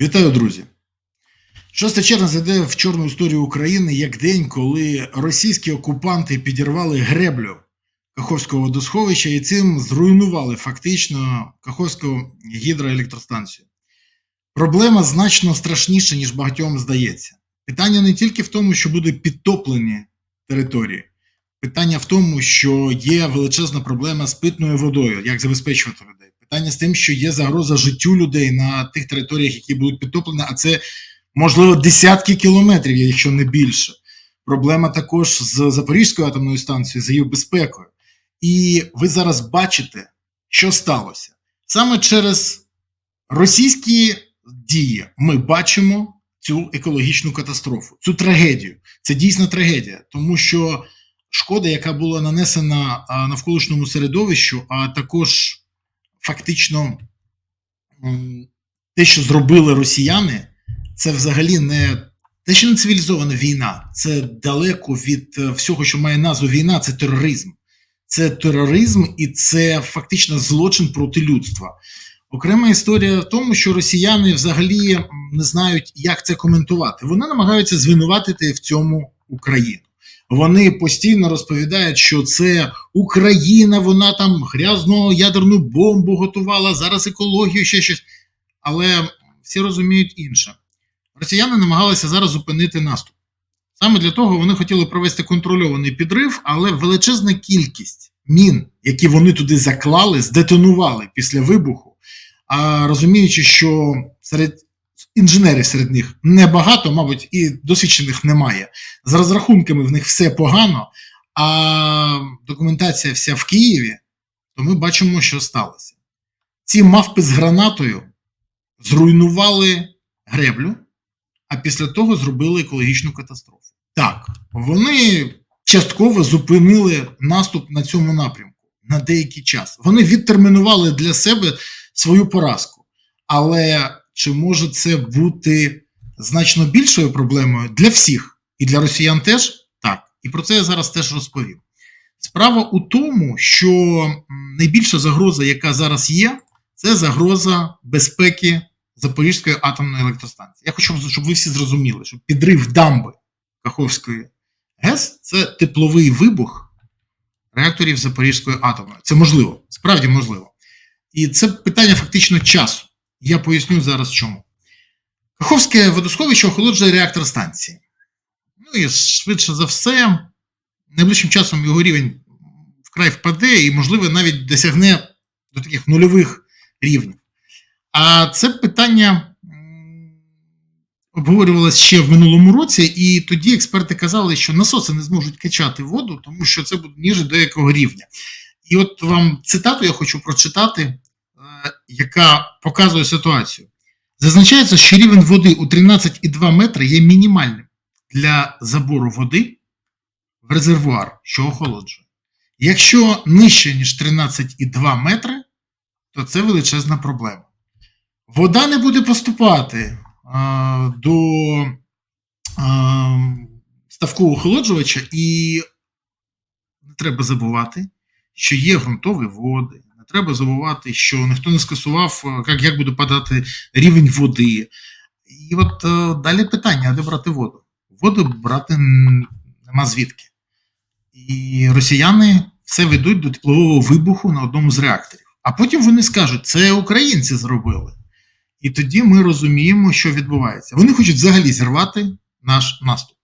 Вітаю, друзі! 6 червня зайде в чорну історію України як день, коли російські окупанти підірвали греблю Каховського водосховища і цим зруйнували фактично Каховську гідроелектростанцію. Проблема значно страшніша, ніж багатьом здається. Питання не тільки в тому, що будуть підтоплені території, питання в тому, що є величезна проблема з питною водою, як забезпечувати людей. Питання з тим, що є загроза життю людей на тих територіях, які будуть підтоплені, а це можливо десятки кілометрів, якщо не більше. Проблема також з Запорізькою атомною станцією, з її безпекою. І ви зараз бачите, що сталося. Саме через російські дії ми бачимо цю екологічну катастрофу, цю трагедію. Це дійсна трагедія, тому що шкода, яка була нанесена навколишньому середовищу, а також фактично те, що зробили росіяни, це взагалі не те, що не цивілізована війна, це далеко від е, всього, що має назву війна, це тероризм. Це тероризм і це фактично злочин проти людства. Окрема історія в тому, що росіяни взагалі не знають, як це коментувати. Вони намагаються звинуватити в цьому Україну. Вони постійно розповідають, що це Україна, вона там грязну ядерну бомбу готувала, зараз екологію, ще щось. Але всі розуміють інше. Росіяни намагалися зараз зупинити наступ. Саме для того вони хотіли провести контрольований підрив, але величезна кількість мін, які вони туди заклали, здетонували після вибуху. А розуміючи, що серед інженерів серед них небагато, мабуть, і досвідчених немає. З розрахунками в них все погано, а документація вся в Києві, то ми бачимо, що сталося. Ці мавпи з гранатою зруйнували греблю, а після того зробили екологічну катастрофу. Так, вони частково зупинили наступ на цьому напрямку на деякий час. Вони відтермінували для себе свою поразку. Але чи може це бути значно більшою проблемою для всіх і для росіян теж? Так. І про це я зараз теж розповім. Справа у тому, що найбільша загроза, яка зараз є, це загроза безпеки Запорізької атомної електростанції. Я хочу, щоб ви всі зрозуміли, що підрив дамби Каховської ГЕС це тепловий вибух реакторів Запорізької атомної. Це можливо, справді можливо. І це питання фактично часу. Я поясню зараз чому. Каховське водосховище охолоджує реактор станції. Ну і швидше за все, найближчим часом його рівень вкрай впаде і, можливо, навіть досягне до таких нульових рівнів. А це питання обговорювалося ще в минулому році, і тоді експерти казали, що насоси не зможуть качати воду, тому що це буде ніже до якого рівня. І от вам цитату я хочу прочитати, яка показує ситуацію. Зазначається, що рівень води у 13,2 метри є мінімальним для забору води в резервуар, що охолоджує. Якщо нижче, ніж 13,2 метри, то це величезна проблема. Вода не буде поступати а, до а, ставку охолоджувача, і не треба забувати, що є ґрунтові води. Треба забувати, що ніхто не скасував, е, як, як буде падати рівень води. І от е, далі питання: а де брати воду? Воду брати нема звідки. І росіяни все ведуть до теплового вибуху на одному з реакторів. А потім вони скажуть, це українці зробили. І тоді ми розуміємо, що відбувається. Вони хочуть взагалі зірвати наш наступ.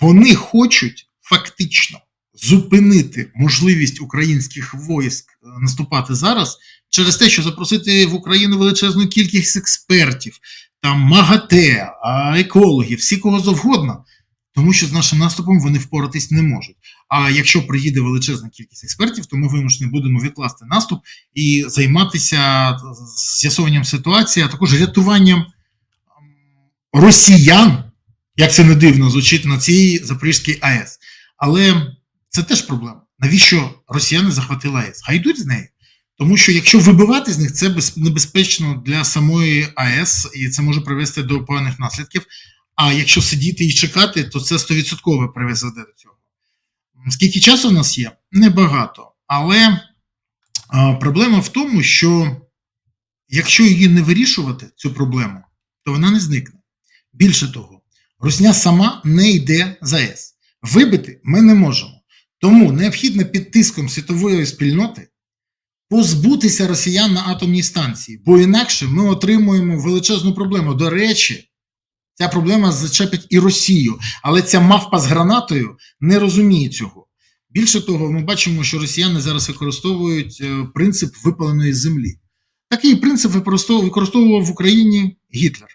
Вони хочуть фактично зупинити можливість українських військ е, наступати зараз через те, що запросити в Україну величезну кількість експертів, там МАГАТЕ, екологів, всі кого завгодно, тому що з нашим наступом вони впоратись не можуть. А якщо приїде величезна кількість експертів, то ми вимушені будемо відкласти наступ і займатися з'ясуванням ситуації, а також рятуванням росіян, як це не дивно звучить на цій Запорізькій АЕС. Але це теж проблема. Навіщо росіяни захватили АЕС? Хай йдуть з неї. Тому що якщо вибивати з них, це небезпечно для самої АЕС, і це може привести до поганих наслідків. А якщо сидіти і чекати, то це 100% приведе до цього. Скільки часу в нас є? Небагато. Але а, проблема в тому, що якщо її не вирішувати, цю проблему, то вона не зникне. Більше того, Русня сама не йде за ЄС. Вибити ми не можемо. Тому необхідно під тиском світової спільноти позбутися росіян на атомній станції, бо інакше ми отримуємо величезну проблему. До речі, ця проблема зачепить і Росію, але ця мавпа з гранатою не розуміє цього. Більше того, ми бачимо, що росіяни зараз використовують е, принцип випаленої землі. Такий принцип використовував, використовував в Україні Гітлер.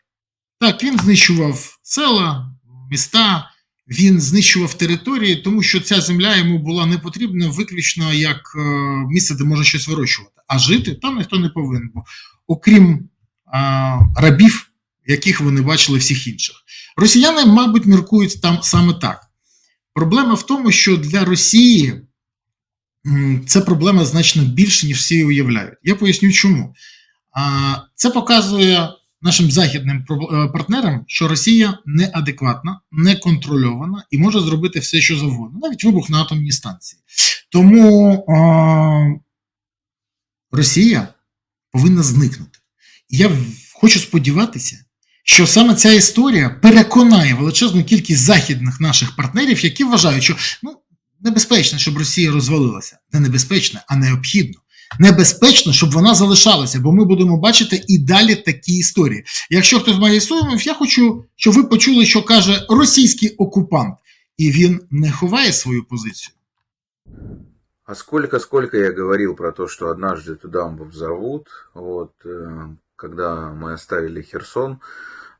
Так, він знищував села, міста, він знищував території, тому що ця земля йому була не потрібна виключно як е, місце, де може щось вирощувати. А жити там ніхто не повинен був, окрім а, рабів, яких вони бачили всіх інших. Росіяни, мабуть, міркують там саме так. Проблема в тому, що для Росії це проблема значно більше, ніж всі уявляють. Я поясню чому. Це показує нашим західним е, партнерам, що Росія неадекватна, неконтрольована і може зробити все, що завгодно, навіть вибух на атомній станції. Тому а, Росія повинна зникнути. Я хочу сподіватися, що саме ця історія переконає величезну кількість західних наших партнерів, які вважають, що ну, небезпечно, щоб Росія розвалилася. Не небезпечно, а необхідно. Небезпечно, щоб вона залишалася, бо ми будемо бачити і далі такі історії. Якщо хтось має сумнів, я хочу, щоб ви почули, що каже російський окупант, і він не ховає свою позицію. А сколько, сколько я говорил про то, что однажды эту дамбу взорвут, вот, э, когда мы оставили Херсон.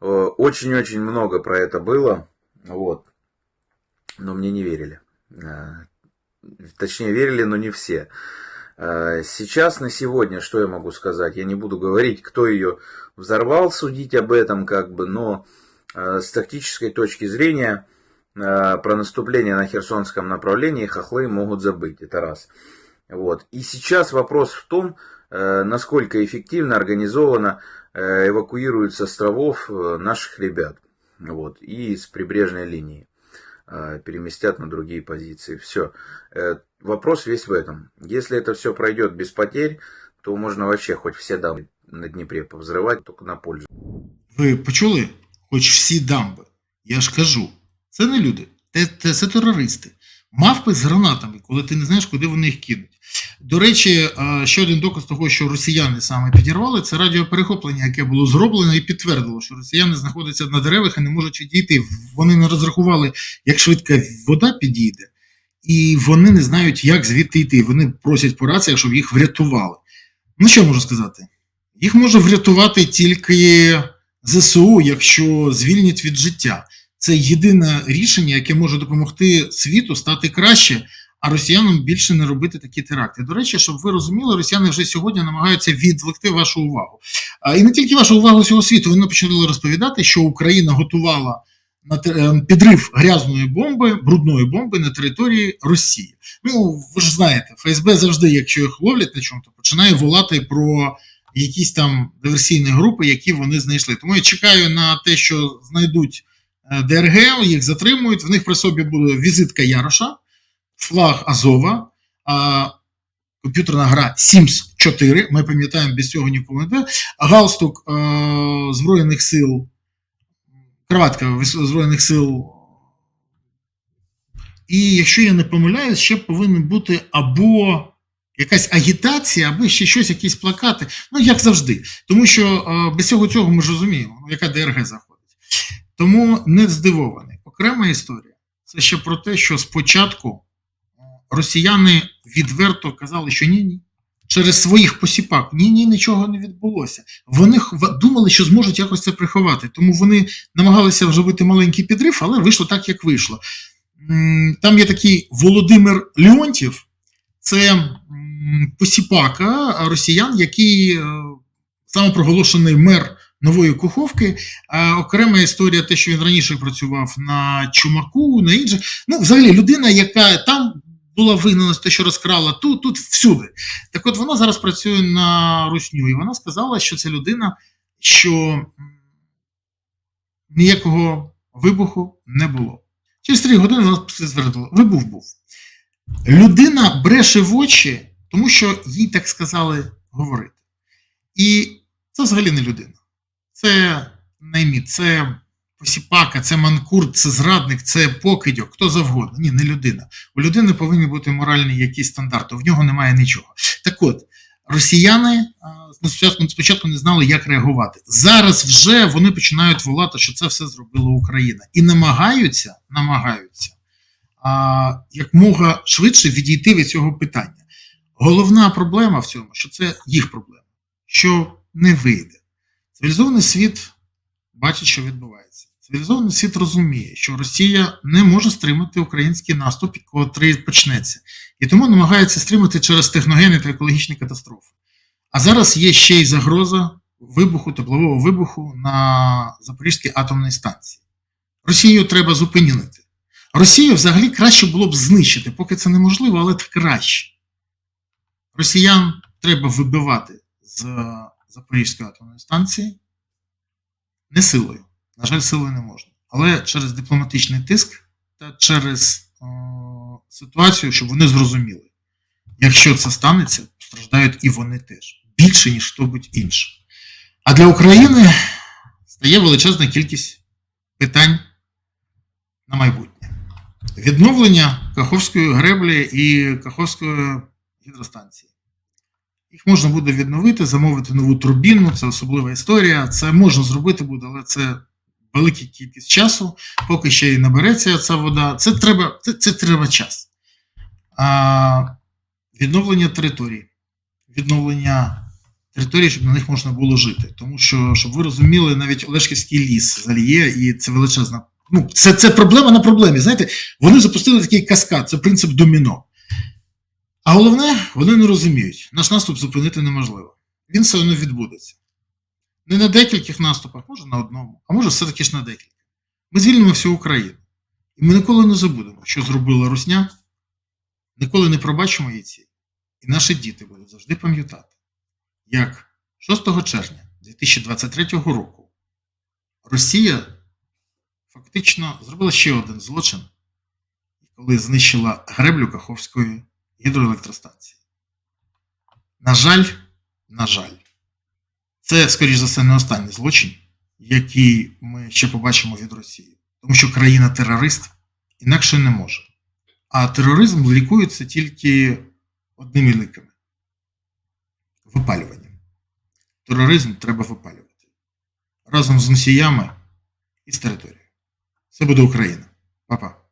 Э, Очень-очень много про это было, вот, но мне не верили. Э, Точнее, верили, но не все. Э, Сейчас, на сегодня, что я могу сказать? Я не буду говорить, кто ее взорвал, судить об этом, как бы, но э, с тактической точки зрения э, про наступление на Херсонском направлении хохлы могут забыть. Это раз. Вот. И сейчас вопрос в том, насколько эффективно организовано эвакуируют с островов наших ребят. Вот. И с прибрежной линии переместят на другие позиции. Все. Вопрос весь в этом. Если это все пройдет без потерь, то можно вообще хоть все дамбы на Днепре повзрывать, только на пользу. Ви почули? Хоч всі дамби. Я ж кажу, це не люди, це, це, це терористи. Мавпи з гранатами, коли ти не знаєш, куди вони їх кинуть. До речі, е, ще один доказ того, що росіяни саме підірвали, це радіоперехоплення, яке було зроблено і підтвердило, що росіяни знаходяться на деревах і не можуть відійти. Вони не розрахували, як швидко вода підійде, і вони не знають, як звідти йти. Вони просять по раціях, щоб їх врятували. Ну що можу сказати? Їх може врятувати тільки ЗСУ, якщо звільнять від життя. Це єдине рішення, яке може допомогти світу стати краще, а росіянам більше не робити такі теракти. До речі, щоб ви розуміли, росіяни вже сьогодні намагаються відвлекти вашу увагу. А, І не тільки вашу увагу всього світу. Вони почали розповідати, що Україна готувала на те- е, підрив грязної бомби, брудної бомби на території Росії. Ну, ви ж знаєте, ФСБ завжди, якщо їх ловлять на чому, то починає волати про якісь там диверсійні групи, які вони знайшли. Тому я чекаю на те, що знайдуть е, ДРГ, їх затримують. В них при собі буде візитка Яроша, флаг Азова, а, комп'ютерна гра Sims 4. Ми пам'ятаємо, без цього нікому не йде. Галстук е, Збройних сил, кроватка Збройних сил. І якщо я не помиляюсь, ще повинен бути або якась агітація, або ще щось, якісь плакати. Ну, як завжди. Тому що е, без цього цього ми ж розуміємо, ну, яка ДРГ заходить. Тому не здивований. Окрема історія це ще про те, що спочатку росіяни відверто казали, що ні, ні. Через своїх посіпак ні, ні, нічого не відбулося. Вони думали, що зможуть якось це приховати. Тому вони намагалися зробити маленький підрив, але вийшло так, як вийшло. Там є такий Володимир Леонтів, це посіпака росіян, який е, самопроголошений мер нової Куховки. Окрема історія, те, що він раніше працював на Чумаку, на інших. Ну, взагалі, людина, яка там була вигнана те, що розкрала тут, тут всюди. Так от вона зараз працює на Русню, і вона сказала, що це людина, що ніякого вибуху не було. Через три години вона ствердила, вибух був. Людина бреше в очі, тому що їй так сказали говорити. І це взагалі не людина. Це найміт, це посіпака, це манкур, це зрадник, це покидьок, хто завгодно. Ні, не людина. У людини повинні бути моральні якісь стандарти, в нього немає нічого. Так от, росіяни а, ну, спочатку, спочатку не знали, як реагувати. Зараз вже вони починають волати, що це все зробила Україна. І намагаються, намагаються а, якмога швидше відійти від цього питання. Головна проблема в цьому, що це їх проблема, що не вийде. Цивілізований світ бачить, що відбувається. Цивілізований світ розуміє, що Росія не може стримати український наступ, котрий почнеться, і тому намагається стримати через техногенні та екологічні катастрофи. А зараз є ще й загроза вибуху, теплового вибуху на Запорізькій атомній станції. Росію треба зупинити. Росію взагалі краще було б знищити, поки це неможливо, але це краще. Росіян треба вибивати з Запорізької атомної станції не силою. На жаль, силою не можна. Але через дипломатичний тиск та через о, ситуацію, щоб вони зрозуміли, якщо це станеться, страждають і вони теж більше, ніж хто-будь інший. А для України стає величезна кількість питань на майбутнє. Відновлення Каховської греблі і Каховської гідростанції. Їх можна буде відновити, замовити нову турбіну, це особлива історія. Це можна зробити буде, але це велика кількість часу, поки ще й набереться ця вода. Це треба, це, це треба час. А, відновлення територій. Відновлення територій, щоб на них можна було жити. Тому що, щоб ви розуміли, навіть Олешківський ліс заліє, і це величезна. Ну, це, це проблема на проблемі. Знаєте, вони запустили такий каскад, це принцип доміно. А головне, вони не розуміють, наш наступ зупинити неможливо. Він все одно відбудеться. Не на декількох наступах, може на одному, а може все-таки ж на декілька. Ми звільнимо всю Україну. І ми ніколи не забудемо, що зробила Русня, ніколи не пробачимо її ці. І наші діти будуть завжди пам'ятати, як 6 червня 2023 року Росія фактично зробила ще один злочин, коли знищила греблю Каховської гідроелектростанції. На жаль, на жаль, це, скоріш за все, не останній злочин, який ми ще побачимо від Росії. Тому що країна-терорист інакше не може. А тероризм лікується тільки одними ліками випалюванням. Тероризм треба випалювати разом з носіями і з територією. Це буде Україна. Па-па.